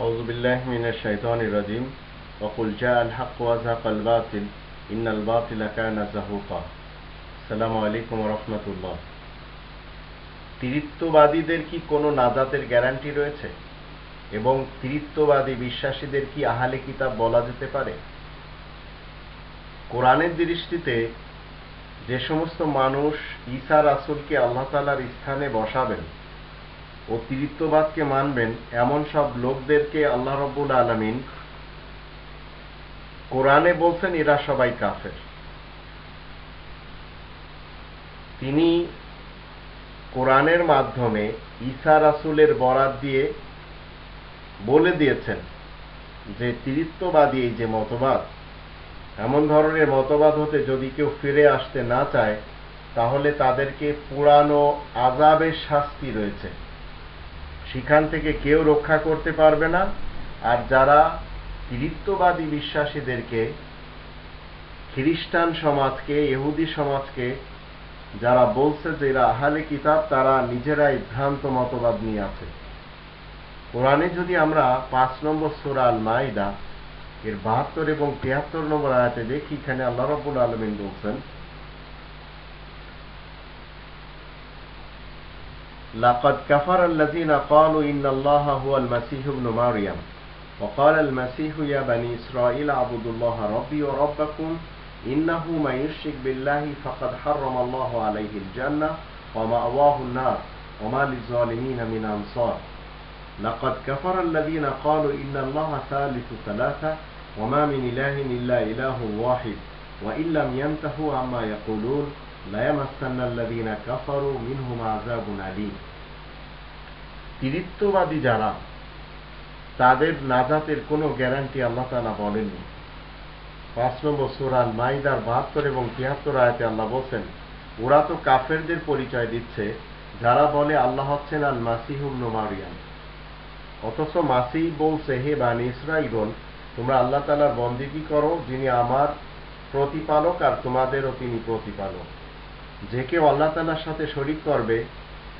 أعوذ بالله من الشيطان الرجيم وقل جاء الحق وزهق الباطل إن الباطل كان زهوقا السلام عليكم ورحمة الله তিরিত্ববাদীদের কি কোনো নাজাতের গ্যারান্টি রয়েছে এবং তিরিত্ববাদী বিশ্বাসীদের কি আহালে কিতাব বলা যেতে পারে কোরআনের দৃষ্টিতে যে সমস্ত মানুষ ঈসা রাসুলকে আল্লাহ তালার স্থানে বসাবেন ও তিরিত্ববাদকে মানবেন, এমন সব লোকদেরকে আল্লাহ রব্বুল আলমিন কোরআনে বলছেন, এরা সবাই কাফের। তিনি কোরআনের মাধ্যমে ঈসা রাসুলের বরাত দিয়ে বলে দিয়েছেন যে, তিরিত্ববাদী এই যে মতবাদ, এমন ধরনের মতবাদ হতে যদি কেউ ফিরে আসতে না চায়, তাহলে তাদেরকে পুরানো আজাবের শাস্তি রয়েছে। সেখান থেকে কেউ রক্ষা করতে পারবে না। আর যারা তিরিত্ববাদী বিশ্বাসীদেরকে, খ্রিস্টান সমাজকে, ইহুদি সমাজকে, যারা বলছে যে এরা আহালে কিতাব, তারা নিজেরাই ভ্রান্ত মতবাদ নিয়ে আছে। কোরআনে যদি আমরা পাঁচ নম্বর সুরাল মাইদা এর বাহাত্তর এবং তিয়াত্তর নম্বর আয়াতে দেখি, এখানে আল্লাহ রবুল আলমিন বলছেন لقد كفر الذين قالوا إن الله هو المسيح ابن مريم. وقال المسيح يا بني إسرائيل اعبدوا الله ربي وربكم إنه من يشرك بالله فقد حرم الله عليه الجنة ومأواه النار وما للظالمين من أنصار. لقد كفر الذين قالوا إن الله ثالث ثلاثة وما من إله إلا إله واحد وإن لم ينتهوا عما يقولون. তিরিত্ববাদী যারা, তাদের নাজাতের কোনো গ্যারান্টি আল্লাহ তালা বলেননি। পাঁচ নম্বর সুরাল মাইদার বাহাত্তর এবং তিয়াত্তর আয়তে আল্লাহ বলছেন, ওরা তো কাফেরদের পরিচয় দিচ্ছে, যারা বলে আল্লাহ হচ্ছেন আল মাসিহুম অথচ মাসি বলছে, হে বানি ইসরাইগণ তোমরা আল্লাহ তালার বন্দিকি করো, যিনি আমার প্রতিপালক আর তোমাদেরও তিনি প্রতিপালক। যে কেউ আল্লাহ তালার সাথে শরিক করবে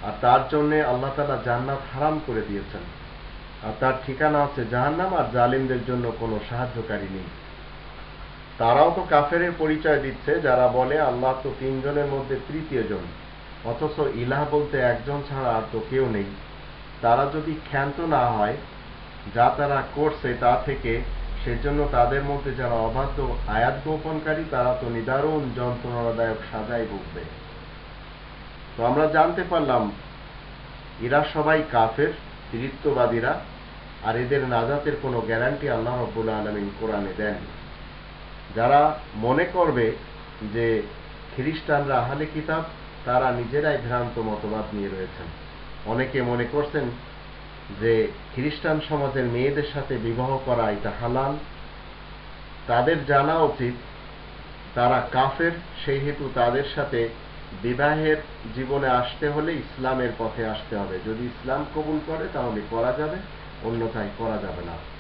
আর তার জন্য আল্লাহ তালা জান্নাত হারাম করে দিয়েছেন। আর তার ঠিকানা আছে জাহান্নাম আর জালিমদের জন্য কোনো সাহায্যকারী নেই। তারাও তো কাফেরের পরিচয় দিচ্ছে, যারা বলে আল্লাহ তো তিনজনের মধ্যে তৃতীয় জন। অথচ ইলাহ বলতে একজন ছাড়া আর তো কেউ নেই। তারা যদি ক্ষান্ত না হয়, যা তারা করছে তা থেকে সেজন্য তাদের মধ্যে যারা অবাধ্য আয়াত গোপনকারী, তারা তো নিদারুণ যন্ত্রণাদায়ক সাজাই ভুগবে। তো আমরা জানতে পারলাম, এরা সবাই কাফের তিরিত্ববাদীরা আর এদের নাজাতের কোনো গ্যারান্টি আল্লাহ রব্বুল আলমিন কোরআনে দেন যারা মনে করবে যে খ্রিস্টানরা আহলে কিতাব, তারা নিজেরাই ভ্রান্ত মতবাদ নিয়ে রয়েছেন। অনেকে মনে করছেন যে খ্রিস্টান সমাজের মেয়েদের সাথে বিবাহ করা এটা হালাল, তাদের জানা উচিত তারা কাফের সেই হেতু তাদের সাথে বিবাহের জীবনে আসতে হলে ইসলামের পথে আসতে হবে। যদি ইসলাম কবুল করে তাহলে করা যাবে, অন্যথায় করা যাবে না।